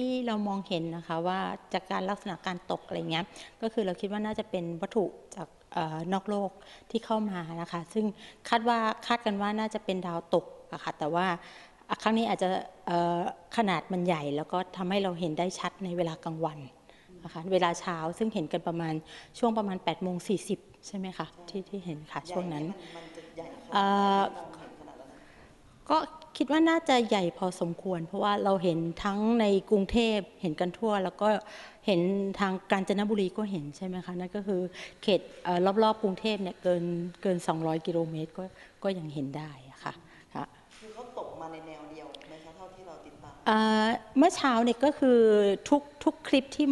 ที่เรามองเห็นนะคะว่าจากการลักษณะการตกอะไรเงี้ยก็คือเราคิดว่าน่าจะเป็นวัตถุจากเออนอกโลกที่เข้ามานะคะ ซึ่งคาดว่าคาดกันว่าน่าจะเป็นดาวตกอะค่ะแต่ว่าครั้งนี้อาจจะเอ่อขนาดมันใหญ่ แล้วก็ทำให้เราเห็นได้ชัดในเวลากลางวันนะคะเวลาเช้าซึ่งเห็นกันประมาณช่วงประมาณ8ปดโมงสีใช่ไหมคะที่ที่เห็นค่ะช่วงนั้นมันจะใหญ่ขนาดเอ่อมองเห็นขนาดนั้นก็ คิดว่าน่าจะใหญ่พอสมควร เพราะว่าเราเห็นทั้งในกรุงเทพเห็นกันทั่ว แล้วก็เห็นทางกาญจนบุรีก็เห็นใช่ไหมคะนั่นก็คือเขตเอ่อรอบๆกรุงเทพเนี่ยเกินเกิน 200 กิโลเมตรก็ก็ยังเห็นได้อะค่ะค่ะคือเขาตกมาในแนวเดียวไหมคะเท่าที่เราติดตามเอ่อเมื่อเช้าเนี่ยก็คือทุกทุกคลิปที่